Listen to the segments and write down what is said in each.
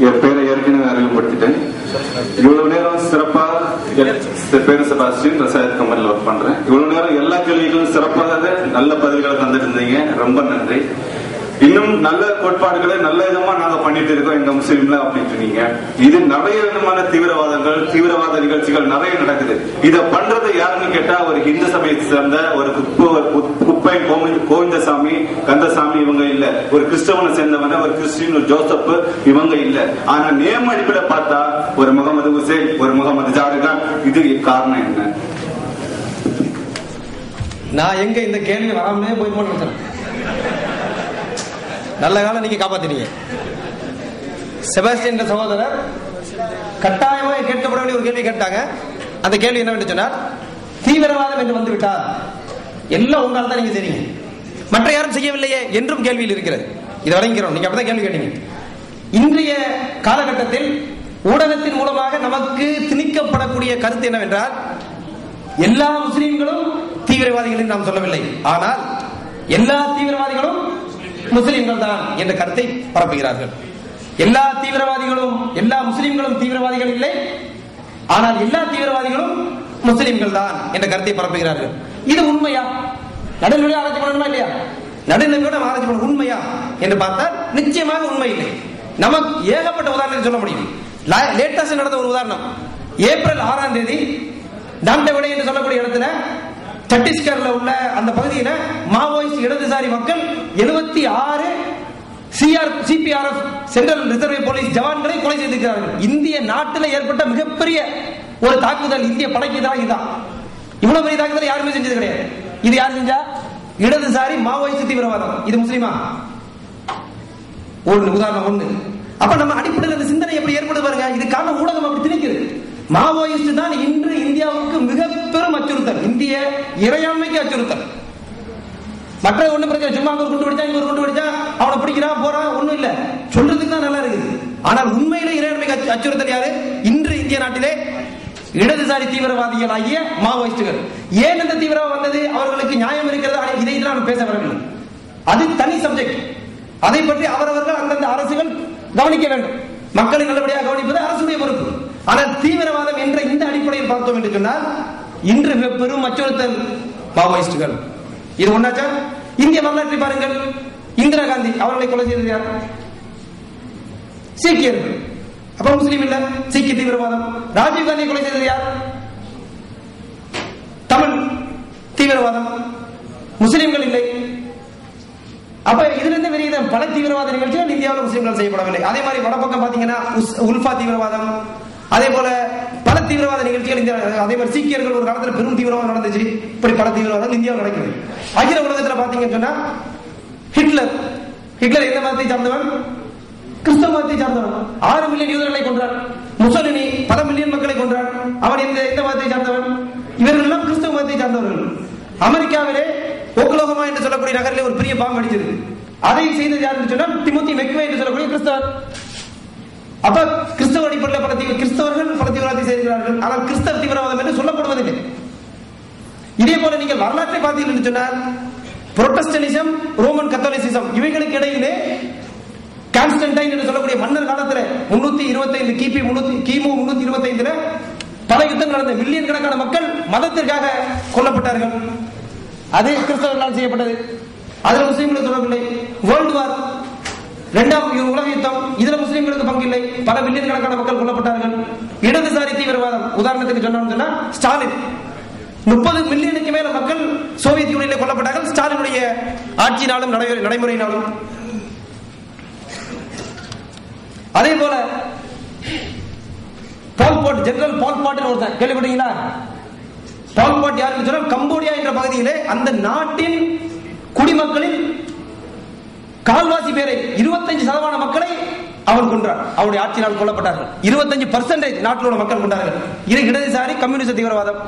என் பேரை ஏற்கனவே அறிமுகப்படுத்திட்டேன். இவ்வளவு நேரம் சிறப்பா பேரு செபாஸ்டின் ரசாயத் கம்பெனியில் ஒர்க் பண்றேன். இவ்வளவு நேரம் எல்லா கேள்விகளும் சிறப்பாக நல்ல பதில்களை தந்துட்டு இருந்தீங்க. ரொம்ப நன்றி. இன்னும் நல்ல கோட்பாடுகளை நல்ல விதமா நாங்க பண்ணிட்டு இருக்கோம் எங்க முஸ்லீம்ல அப்படின்னு சொன்னீங்க இது நிறைய விதமான தீவிரவாதங்கள் தீவிரவாத நிகழ்ச்சிகள் நிறைய நடக்குது. இதை பண்றது யாருன்னு கேட்டா ஒரு இந்து சமயத்தை சேர்ந்த ஒரு குப்பை கோவிந்தசாமி கந்தசாமி இவங்க இல்ல. ஒரு கிறிஸ்தவனை சேர்ந்தவன ஒரு கிறிஸ்டின் ஜோசப் இவங்க இல்ல. ஆனா நேம் அடிப்படை பார்த்தா ஒரு முகமது ஹுசேன் ஒரு முகமது ஜாருகான் இது காரணம் என்ன? நான் எங்க இந்த கேள்வி வராமலே போய் நினைச்சேன் நல்ல காலம் நீங்க காப்பாத்தினீங்க செபாஸ்டியன் என்ற சகோதரர் கட்டாயமாக கேட்கப்பட வேண்டிய ஒரு கேள்வி கேட்டாங்க. அந்த கேள்வி என்னவென்று சொன்னார்? தீவிரவாதம் என்று வந்து விட்டார் எல்லாம் உங்களால் தான் நீங்க செய்றீங்க. மற்ற யாரும் செய்யவில்லையே என்றும் கேள்வியில் இருக்கிறது. இதை வழங்கிறோம் நீங்க அப்படிதான் கேள்வி கேட்டீங்க. இன்றைய காலகட்டத்தில் ஊடகத்தின் மூலமாக நமக்கு திணிக்கப்படக்கூடிய கருத்து என்னவென்றால் எல்லா முஸ்லீம்களும் தீவிரவாதிகள் நாம் சொல்லவில்லை. ஆனால் எல்லா தீவிரவாதிகளும் முஸ்லிம்கள் தான் என்ற கருத்தை பரப்புகிறார்கள். எல்லா தீவிரவாதிகளும் எல்லா முஸ்லிம்களும் தீவிரவாதிகள் இல்லை. ஆனால் எல்லா தீவிரவாதிகளும் முஸ்லிம்கள் தான் என்ற கருத்தை பரப்புகிறார்கள். இது உண்மையா? நடுநிலை ஆராய்ச்சி பண்ணணுமா இல்லையா? நடுநிலையோட கூட ஆராய்ச்சி பண்ணணும் உண்மையா என்று பார்த்தால் நிச்சயமாக உண்மை இல்லை. நமக்கு ஏகப்பட்ட உதாரணத்தை சொல்ல முடியும். லேட்டஸ்ட் நடந்த ஒரு உதாரணம். ஏப்ரல் ஆறாம் தேதி டாம்டவிடை என்று சொல்லக்கூடிய இடத்துல சத்தீஸ்கர்ல உள்ள அந்த பகுதியில மாவோயிஸ்ட் இடதுசாரி மக்கள் எழுபத்தி ஆறு CR CPRF central reserve police ஜவான்களை கொலை செய்திருக்கிறார்கள். இந்திய நாட்டில் ஏற்பட்ட மிகப்பெரிய ஒரு தாக்குதல் இந்திய படைக்கு தான் இதுதான் இவ்வளவு பெரிய தாக்குதல் யாருமே செஞ்சது கிடையாது. இது யார் செஞ்சா? இடதுசாரி மாவோயிஸ்ட் தீவிரவாதம். இது முஸ்லீமா? ஒரு உதாரணம் ஒண்ணு. அப்ப நம்ம அடிப்படையில் இந்த சிந்தனை எப்படி ஏற்படுது பாருங்க. இது காரணம் ஊடகம் அப்படி திணிக்குது. மாவோயிஸ்ட் தான் இன்று இந்தியாவுக்கு மிக பெரும் அச்சுறுத்தல். இந்திய இறையாண்மைக்கு அச்சுறுத்தல். மற்ற ஒண்ணு பிரச்சனை சும்மா அங்க குண்டு வெடிச்சா இங்க ஒரு குண்டு வெடிச்சா அவனை பிடிக்கிறான் போறான் ஒண்ணும் இல்ல. சொல்றதுக்கு தான் நல்லா இருக்குது. ஆனால் உண்மையிலே இறையாண்மைக்கு அச்சு- அச்சுறுத்தல் யாரு? இன்று இந்திய நாட்டிலே இடதுசாரி தீவிரவாதிகள் ஆகிய மாவோயிஸ்டுகள். ஏன் இந்த தீவிரவாதம் வந்தது? அவர்களுக்கு நியாயம் இருக்கிறது? ஆனா இதை நான் பேச வரவில்லை அது தனி சப்ஜெக்ட் அதை பற்றி அவரவர்கள் அந்தந்த அரசுகள் கவனிக்க வேண்டும். மக்களை நல்லபடியாக கவனிப்பது அரசுடைய பொறுப்பு. ஆனால் தீவிரவாதம் என்ற இந்த அடிப்படையில் பார்த்தோம் என்று சொன்னால் இன்று மிக பெரும் அச்சுறுத்தல் மாவோயிஸ்டுகள். இது ஒன்னாச்சா இந்திய வரலாற்றை பாருங்கள். இந்திரா காந்தி அவர்களை கொலை செய்தது யார்? சீக்கியர்கள் அப்ப முஸ்லீம் இல்ல? சீக்கிய தீவிரவாதம். ராஜீவ் காந்தியை கொலை செய்தது யார்? தமிழ் தீவிரவாதம். முஸ்லிம்கள் இல்லை. அப்ப இதுல இருந்து வெளியே பல தீவிரவாத நிகழ்ச்சிகள் இந்தியாவில் முஸ்லிம்கள் செய்யப்படவில்லை. அதே மாதிரி வடபக்கம் பாத்தீங்கன்னா உஸ்- உல்ஃபா தீவிரவாதம் அதே போல பல தீவிரவாத நிகழ்ச்சிகள் இந்தியாவில் அதே மாதிரி சீக்கியர்கள் ஒரு காலத்துல பெரும் தீவிரவாதம் நடந்துச்சு. இப்படி பல தீவிரவாதம் இந்தியாவில் நடக்குது. அகில உலகத்துல பாத்தீங்கன்னு சொன்னா ஹிட்லர். ஹிட்லர் எந்த மதத்தை சார்ந்தவன்? கிறிஸ்தவ மதத்தை சார்ந்தவன். ஆறு மில்லியன் யூதர்களை கொன்றான். முசலினி பல மில்லியன் மக்களை கொன்றான். அவன் எந்த எந்த மதத்தை சார்ந்தவன்? இவர்கள் எல்லாம் கிறிஸ்தவ மதத்தை சார்ந்தவர்கள். அமெரிக்காவிலே ஓக்லோகமா என்று சொல்லக்கூடிய நகரிலே ஒரு பெரிய பாம்பு அடிச்சது அதை செய்தது யாருன்னு சொன்னா திமுத்தி மெக்வே என்று சொல்லக்கூடிய கிறிஸ்தவர். அப்ப கிறிஸ்தவ அடிப்படையில் பல தீவிர கிறிஸ்தவர்கள் பல தீவிரவாதத்தை செய்கிறார்கள். ஆனால் கிறிஸ்தவ தீவிரவாதம் என்று சொல்லப்படுவதில்லை. இதே போல நீங்கள் வரலாற்றை பார்த்தீர்கள் என்று சொன்னால் புரோட்டஸ்டனிசம் ரோமன் கத்தோலிசிசம் இவைகளுக்கு இடையிலே கான்ஸ்டன்டைன் என்று சொல்லக்கூடிய மன்னர் காலத்துல முன்னூத்தி இருபத்தைந்து கிபி முன்னூத்தி கிமு முன்னூத்தி இருபத்தைந்துல பல யுத்தம் நடந்த மில்லியன் கணக்கான மக்கள் மதத்திற்காக கொல்லப்பட்டார்கள். அது கிறிஸ்தவர்களால் செய்யப்பட்டது. அதில் முஸ்லீம்களுக்கு தொடர்பில்லை. வேர்ல்டு வார் இரண்டாவது உலக யுத்தம் இதுல முஸ்லீம்களுக்கு பங்கில்லை. பல மில்லியன் கணக்கான மக்கள் கொல்லப்பட்டார்கள். இடதுசாரி தீவிரவாதம். உதாரணத்துக்கு சொன்னோம்னு சொன்னா ஸ்டாலின். முப்பது மில்லியனுக்கு மேல மக்கள் சோவியத் யூனியனில் கொல்லப்பட்டார்கள். ஸ்டாலினுடைய ஆட்சியினாலும் நடைமுறையினாலும். அதே போல பால்பாட் ஜெனரல் பால்பாட் ஒருத்தன். கேள்விப்பட்டீங்களா பால்பாட் யாருன்னு சொன்னால் கம்போடியா என்ற பகுதியிலே அந்த நாட்டின் குடிமக்களின் கால்வாசி பேரை இருபத்தஞ்சு சதமான மக்களை அவன் கொன்றார். அவருடைய ஆட்சியினால் கொல்லப்பட்டார்கள். இருபத்தஞ்சு பர்சன்டேஜ் நாட்டில் உள்ள மக்கள் கொண்டார்கள். இது இடதுசாரி கம்யூனிஸ்ட் தீவிரவாதம்.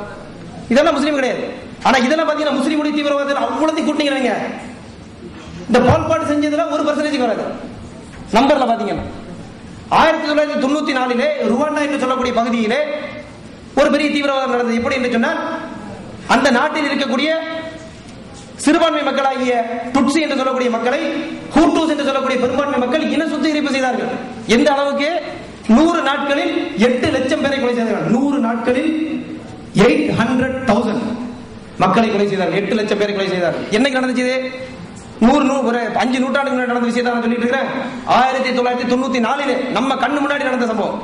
இதெல்லாம் முஸ்லீம் கிடையாது. ஆனா இதெல்லாம் பாத்தீங்கன்னா முஸ்லீமுடைய தீவிரவாதத்தில் அவ்வளவு கூட்டிங்க இந்த பால்பாடு செஞ்சதுல ஒரு பர்சன்டேஜ் வராது. நம்பர்ல பாத்தீங்கன்னா ஆயிரத்தி தொள்ளாயிரத்தி தொண்ணூத்தி நாலிலே ருவாண்டா என்று சொல்லக்கூடிய பகுதியிலே ஒரு பெரிய தீவிரவாதம் நடந்தது. எப்படி என்று சொன்னால் அந்த நாட்டில் இருக்கக்கூடிய சிறுபான்மை மக்களாகிய துட்சி என்று சொல்லக்கூடிய மக்களை ஹூட்டூஸ் என்று சொல்லக்கூடிய பெரும்பான்மை மக்கள் இன சுத்திகரிப்பு செய்தார்கள். எந்த அளவுக்கு? நூறு நாட்களில் எட்டு லட்சம் பேரை கொலை செய்தார்கள். நூறு நாட்களில் எயிட் ஹண்ட்ரட் தௌசண்ட் மக்களை கொலை செய்தார் எட்டு லட்சம் பேரை கொலை செய்தார் என்னைக்கு நடந்துச்சு நூறு நூறு ஒரு அஞ்சு நூற்றாண்டுக்கு முன்னாடி நடந்த விஷயத்தை நான் சொல்லிட்டு இருக்கிறேன். ஆயிரத்தி தொள்ளாயிரத்தி தொண்ணூத்தி நாலுல நம்ம கண்ணு முன்னாடி நடந்த சம்பவம்.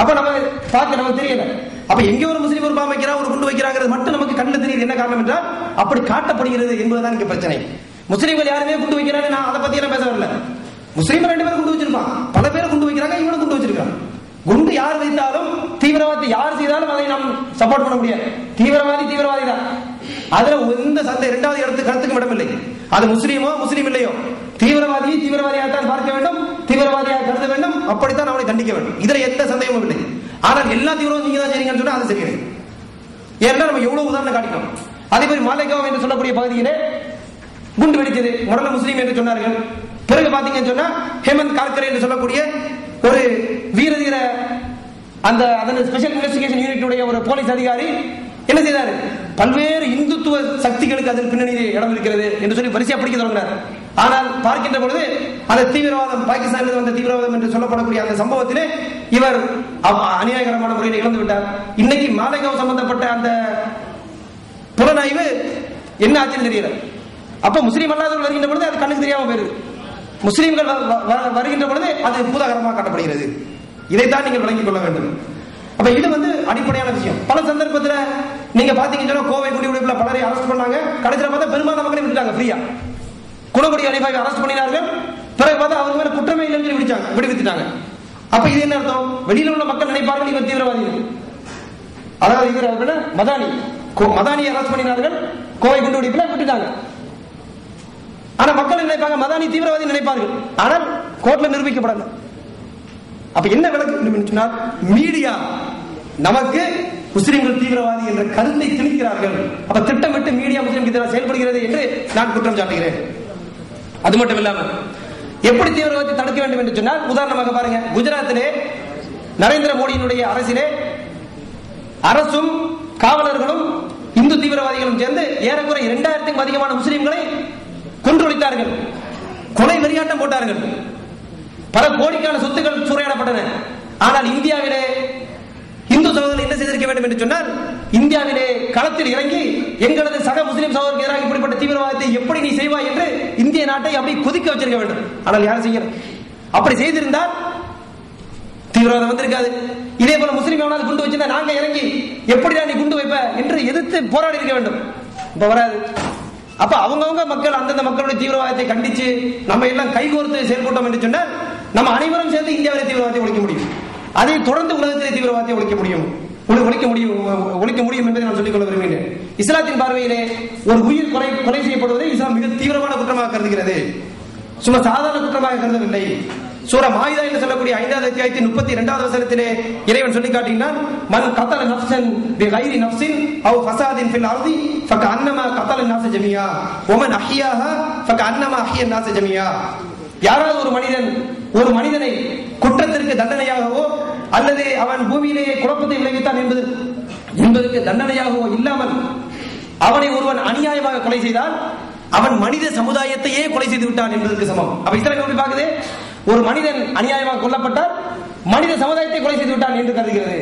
அப்ப நம்ம பார்க்க நமக்கு தெரியல. அப்ப எங்க ஒரு முஸ்லீம் ஒரு பாம்பு வைக்கிறா ஒரு குண்டு வைக்கிறாங்கிறது மட்டும் நமக்கு கண்ணு தெரியுது. என்ன காரணம் என்றால் அப்படி காட்டப்படுகிறது என்பதுதான் இங்க பிரச்சனை. முஸ்லீம்கள் யாருமே குண்டு வைக்கிறாரு நான் அதை பத்தி பேச வரல. முஸ்லீம் ரெண்டு பேரும் குண்டு வச்சிருப்பான் பல பேர் குண்டு வைக்கிறாங்க இவனும் குண்டு வச்சிருக்கான். குண்டு யார் வைத்தாலும் தீவிரவாதி யார் செய்தாலும் அதை நாம் சப்போர்ட் பண்ண முடியாது. தீவிரவாதி தீவிரவாதி தான். அதுல எந்த சந்தை இரண்டாவது இடத்து கருத்துக்கும் இடமில்லை அது முஸ்லீமோ முஸ்லீம் இல்லையோ. தீவிரவாதியை தீவிரவாதியாகத்தான் பார்க்க வேண்டும். தீவிரவாதியாக கருத வேண்டும். அப்படித்தான் அவனை தண்டிக்க வேண்டும். இதுல எந்த சந்தேகமும் இல்லை. ஆனால் எல்லா தீவிரவாதம் நீங்க தான் செய்றீங்கன்னு சொன்னா அது சரியில்லை ஏன்னா நம்ம எவ்வளவு உதாரணம் காட்டிக்கணும் அதே மாதிரி மாலைகாவ் என்று சொல்லக்கூடிய பகுதியிலே குண்டு வெடித்தது முதல்ல முஸ்லீம் என்று சொன்னார்கள். பிறகு பாத்தீங்கன்னு சொன்னா ஹேமந்த் கார்கரே என்று சொல்லக்கூடிய ஒரு வீரதீர அந்த அதன் ஸ்பெஷல் இன்வெஸ்டிகேஷன் யூனிட்டுடைய ஒரு போலீஸ் அதிகாரி என்ன செய்தார்? பல்வேறு இந்துத்துவ சக்திகளுக்கு அதில் பின்னணியில் இடம் இருக்கிறது என்று சொல்லி வரிசையா படிக்க தொடங்கினார். ஆனால் பார்க்கின்ற பொழுது அந்த தீவிரவாதம் பாகிஸ்தானில் வந்த தீவிரவாதம் என்று சொல்லப்படக்கூடிய அந்த சம்பவத்திலே இவர் அநியாயகரமான முறையில் இழந்து விட்டார். இன்னைக்கு மாலைகாவ் சம்பந்தப்பட்ட அந்த புலனாய்வு என்ன ஆச்சுன்னு தெரியல. அப்ப முஸ்லீம் அல்லாதவர்கள் வருகின்ற பொழுது அது கண்ணுக்கு தெரியாம போயிருது. முஸ்லீம்கள் வ- வ- வ- வருகின்ற பொழுது அது பூதாகரமாக காட்டப்படுகிறது. இதைத்தான் நீங்கள் விளங்கிக் கொள்ள வேண்டும். அப்ப இது வந்து அடிப்படையான விஷயம். பல சந்தர்ப்பத்துல நீங்க பாத்தீங்கன்னா கோவை கோவை குடியுடைப்புல பலரை அரெஸ்ட் பண்ணாங்க. கடைசியில பார்த்தா பெரும்பாலான மக்களை விட்டுட்டாங்க ஃப்ரீயா குணக்குடி அலிபாவை அரெஸ்ட் பண்ணினார்கள். பிறகு பார்த்தா அவங்க மேல குற்றமே இல்லைன்னு சொல்லி விடுச்சாங்க விடுவித்துட்டாங்க. அப்ப இது என்ன அர்த்தம்? வெளியில உள்ள மக்கள் நினைப்பார்கள் இவர் தீவிரவாதி அதாவது இவர் மதானி கோ- மதானியை அரெஸ்ட் பண்ணினார்கள். கோவை குண்டுவெடிப்புல விட்டுட்டாங்க. ஆனா மக்கள் நினைப்பாங்க மதானி தீவிரவாதி நினைப்பார்கள். ஆனால் கோர்ட்ல நிரூபிக்கப்படல. அப்ப என்ன விளக்கு வேண்டும் என்று சொன்னால் மீடியா நமக்கு முஸ்லிம்கள் தீவிரவாதி என்ற கருத்தை திணிக்கிறார்கள். அப்ப திட்டமிட்டு மீடியா முஸ்லிம் எதிராக செயல்படுகிறது என்று நான் குற்றம் சாட்டுகிறேன். அது மட்டும் இல்லாம எப்படி தீவிரவாதத்தை தடுக்க வேண்டும் என்று சொன்னால் உதாரணமாக பாருங்க குஜராத்திலே நரேந்திர மோடியினுடைய அரசிலே அரசும் காவலர்களும் இந்து தீவிரவாதிகளும் சேர்ந்து ஏறக்குறை இரண்டாயிரத்துக்கும் அதிகமான முஸ்லிம்களை கொன்றொழித்தார்கள். கொலை வெறியாட்டம் போட்டார்கள். பல கோடிக்கான சொத்துக்கள் சூறையாடப்பட்டன. ஆனால் இந்தியாவிலே இந்து சகோதரர்கள் என்ன செய்திருக்க வேண்டும் என்று சொன்னால் இந்தியாவிலே களத்தில் இறங்கி எங்களது சக முஸ்லிம் சகோதரருக்கு எதிராக இப்படிப்பட்ட தீவிரவாதத்தை எப்படி நீ செய்வாய் என்று இந்திய நாட்டை அப்படி கொதிக்க வச்சிருக்க வேண்டும். ஆனால் யார் செய்யணும் அப்படி செய்திருந்தால் தீவிரவாதம் வந்திருக்காது. இதே போல முஸ்லீம் எவனாவது குண்டு வச்சிருந்தா நாங்க இறங்கி எப்படிடா நீ குண்டு வைப்ப என்று எதிர்த்து போராடி இருக்க வேண்டும். இப்ப வராது. அப்ப அவங்கவுங்க மக்கள் அந்தந்த மக்களுடைய தீவிரவாதத்தை கண்டிச்சு நம்ம எல்லாம் கைகோர்த்து செயல்பட்டோம் என்று சொன்னால் நம்ம அனைவரும் சேர்ந்து இந்தியாவிலே தீவிரவாதத்தை ஒழிக்க முடியும். அதை தொடர்ந்து உலகத்திலே தீவிரவாதத்தை ஒழிக்க முடியும். ஒழிக்க முடியும் ஒழிக்க முடியும் என்பதை நான் சொல்லிக்கொள்ள விரும்புகிறேன் இஸ்லாத்தின் பார்வையிலே ஒரு உயிர் கொலை கொலை செய்யப்படுவதை இஸ்லாம் மிக தீவிரமான குற்றமாக கருதுகிறது. சும்மா சாதாரண குற்றமாக கருதவில்லை. சூர மாயுதா என்று சொல்லக்கூடிய ஐந்தாவது அத்தியாயத்தின் முப்பத்தி இரண்டாவது வசனத்திலே இறைவன் சொல்லி காட்டினான் மன் கத்தல நஃப்சன் பி கைரி நஃப்சின் அவ் ஃபசாதின் ஃபில் அர்தி ஃபக அன்னமா கத்தல நாச ஜமியா. ஒமன் அஹியாஹா ஃபக அன்னமா அஹிய நாச ஜமியா. யாராவது ஒரு மனிதன் ஒரு மனிதனை குற்றத்திற்கு தண்டனையாகவோ அல்லது அவன் பூமியிலேயே குழப்பத்தை விளைவித்தான் என்பது என்பதற்கு தண்டனையாகவோ இல்லாமல் அவனை ஒருவன் அநியாயமாக கொலை செய்தால் அவன் மனித சமுதாயத்தையே கொலை செய்து விட்டான் என்பதற்கு சமம். அப்ப இத்தனை எப்படி பாக்குது ஒரு மனிதன் அநியாயமாக கொல்லப்பட்டால் மனித சமுதாயத்தை கொலை செய்து விட்டான் என்று கருதுகிறது.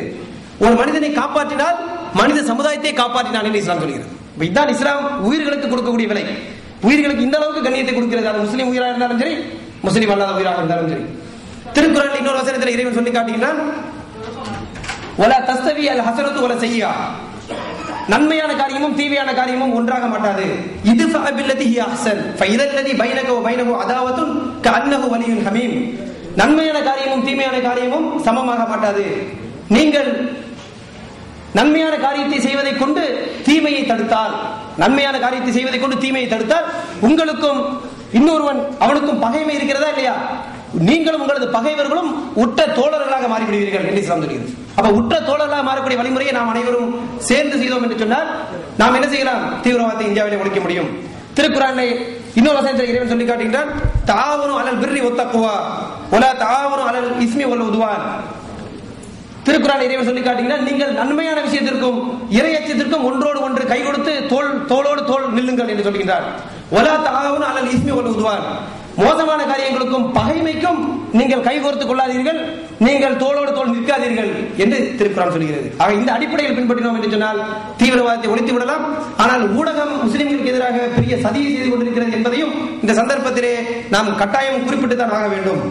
ஒரு மனிதனை காப்பாற்றினால் மனித சமுதாயத்தை காப்பாற்றினான் என்று இஸ்லாம் சொல்கிறது. இதுதான் இஸ்லாம் உயிர்களுக்கு கொடுக்கக்கூடிய விலை. உயிர்களுக்கு இந்த அளவுக்கு கண்ணியத்தை கொடுக்கிறது. அது முஸ்லீம் உயிராக இருந்தாலும் சரி முஸ்லீம் அல்லாத உயிராக இருந்தாலும் சரி. திருக்குறள் இன்னொரு வசனத்தில் இறைவன் சொல்லி காட்டுகிறான் ஒல தஸ்தவி அல் ஹசரத்து ஒல செய்யா. நன்மையான காரியமும் தீமையான காரியமும் ஒன்றாக மாட்டாது. இது ஃபஅபில்லதி ஹி அஹ்சன். ஃபைதல்லதி பைனக வ பைனஹு அதாவத்துன் கஅன்னஹு வலியுன் ஹமீம். நன்மையான காரியமும் தீமையான காரியமும் சமமாக மாட்டாது. நீங்கள் நன்மையான காரியத்தை செய்வதை கொண்டு தீமையை தடுத்தால் நன்மையான காரியத்தை செய்வதை கொண்டு தீமையை தடுத்தால் உங்களுக்கும் இன்னொருவன் அவனுக்கும் பகைமை இருக்கிறதா இல்லையா? நீங்களும் உங்களது பகைவர்களும் உட்ட தோழர்களாக மாறிவிடுவீர்கள் என்று இஸ்லாம் சொல்கிறது. அப்ப உற்ற தோழர்களாக மாறக்கூடிய வழிமுறையை நாம் அனைவரும் சேர்ந்து செய்தோம் என்று சொன்னால் நாம் என்ன செய்யலாம்? தீவிரவாதத்தை இந்தியாவிலே ஒழிக்க முடியும். திருக்குறானை இன்னொரு வசனத்தில் இறைவன் சொல்லி காட்டுகின்றான் தாவரும் அலல் பிர்ரி ஒத்தக்குவா ஒலா தாவரும் அலல் இஸ்மி ஒல்ல உதுவான். திருக்குறான் இறைவன் சொல்லி காட்டீங்கன்னா நீங்கள் நன்மையான விஷயத்திற்கும் இறையச்சத்திற்கும் ஒன்றோடு ஒன்று கை கொடுத்து தோல் தோளோடு தோல் நில்லுங்கள் என்று சொல்கின்றார். ஒலா தாவரும் அலல் இஸ்மி ஒல் உதுவான். மோசமான காரியங்களுக்கும் பகைமைக்கும் நீங்கள் கைகோர்த்துக் கொள்ளாதீர்கள். நீங்கள் தோளோடு தோல் நிற்காதீர்கள் என்று திருக்குறான் சொல்கிறது. ஆக இந்த அடிப்படையில் பின்பற்றினோம் என்று சொன்னால் தீவிரவாதத்தை ஒழித்து விடலாம். ஆனால் ஊடகம் முஸ்லிம்களுக்கு எதிராக பெரிய சதியை செய்து கொண்டிருக்கிறது என்பதையும் இந்த சந்தர்ப்பத்திலே நாம் கட்டாயம் குறிப்பிட்டு தான் ஆக வேண்டும்.